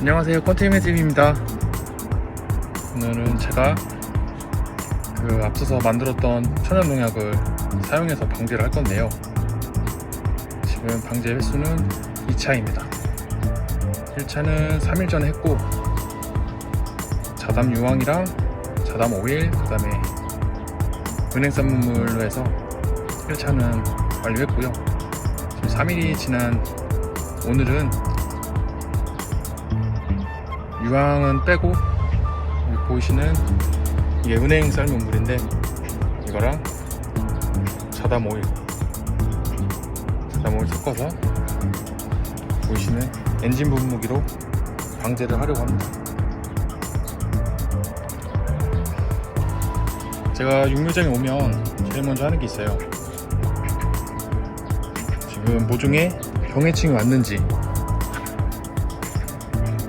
안녕하세요. 컨테이너집입니다. 오늘은 제가 그 앞서서 만들었던 천연농약을 사용해서 방제를 할 건데요. 지금 방제 횟수는 2차입니다. 1차는 3일 전에 했고 자담 유황이랑 자담 오일 그 다음에 은행산 문물로 해서 1차는 완료했고요. 지금 3일이 지난 오늘은 유황은 빼고 여기 보이시는 이게 은행 삶은 물인데 이거랑 자담 오일 자담 오일 섞어서 보이시는 엔진 분무기로 방제를 하려고 합니다. 제가 육류장에 오면 제일 먼저 하는 게 있어요. 지금 모종에 병해충이 왔는지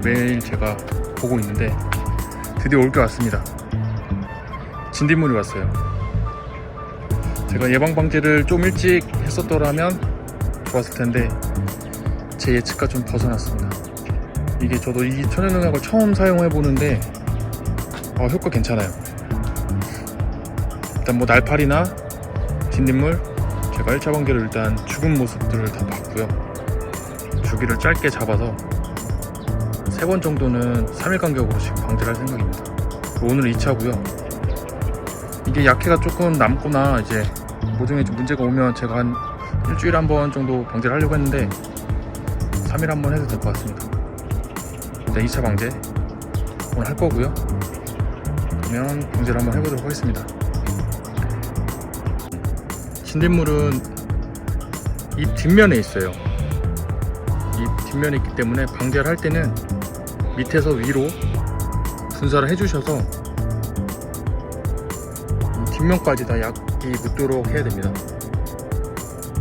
매일 제가 보고 있는데 드디어 올 게 왔습니다. 진딧물이 왔어요. 제가 예방 방제를 좀 일찍 했었더라면 좋았을 텐데 제 예측과 좀 벗어났습니다. 이게 저도 이 천연농약을 처음 사용해 보는데 어, 효과 괜찮아요. 일단 뭐 날파리나 진딧물 제가 1차 방제를 일단 죽은 모습들을 다 봤고요. 주기를 짧게 잡아서 세 번 정도는 3일 간격으로 지금 방제를 할 생각입니다. 오늘 2차고요. 이게 약해가 조금 남거나 이제 모종에 좀 문제가 오면 제가 한 일주일에 한 번 정도 방제를 하려고 했는데 3일 한 번 해도 될 것 같습니다. 일단 2차 방제 오늘 할 거고요. 그러면 방제를 한번 해보도록 하겠습니다. 진딧물은 잎 뒷면에 있어요. 잎 뒷면에 있기 때문에 방제를 할 때는 밑에서 위로 분사를 해주셔서 이 뒷면까지 다 약이 묻도록 해야 됩니다.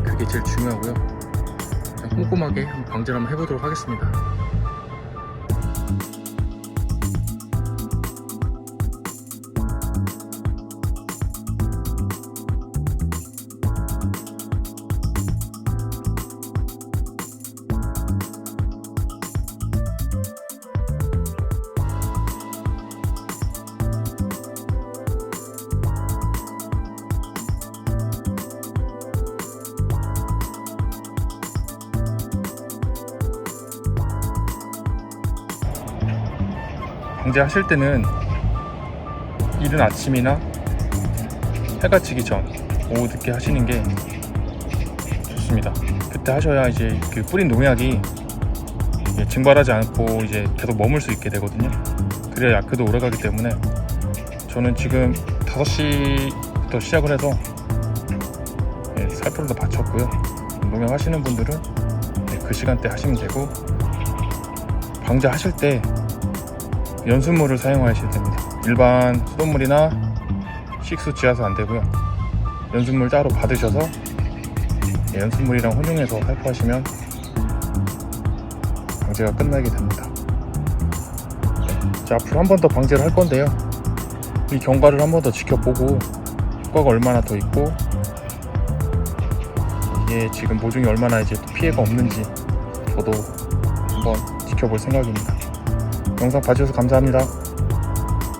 그게 제일 중요하고요. 꼼꼼하게 방제를 한번 해보도록 하겠습니다. 방제하실 때는 이른 아침이나 해가 지기 전 오후 늦게 하시는 게 좋습니다. 그때 하셔야 이제 그 뿌린 농약이 증발하지 않고 이제 계속 머물 수 있게 되거든요. 그래야 약효도 오래가기 때문에 저는 지금 5시부터 시작을 해서 예, 살포를 다 바쳤고요. 농약 하시는 분들은 예, 그 시간대 하시면 되고 방제 하실 때 연수물을 사용하셔야 됩니다. 일반 수돗물이나 식수 지하수 안 되고요. 연수물 따로 받으셔서 예, 연수물이랑 혼용해서 살포하시면 방제가 끝나게 됩니다. 자, 앞으로 한 번 더 방제를 할 건데요. 이 경과를 한 번 더 지켜보고 효과가 얼마나 더 있고 이게 지금 모종이 얼마나 이제 또 피해가 없는지 저도 한번 지켜볼 생각입니다. 영상 봐주셔서 감사합니다.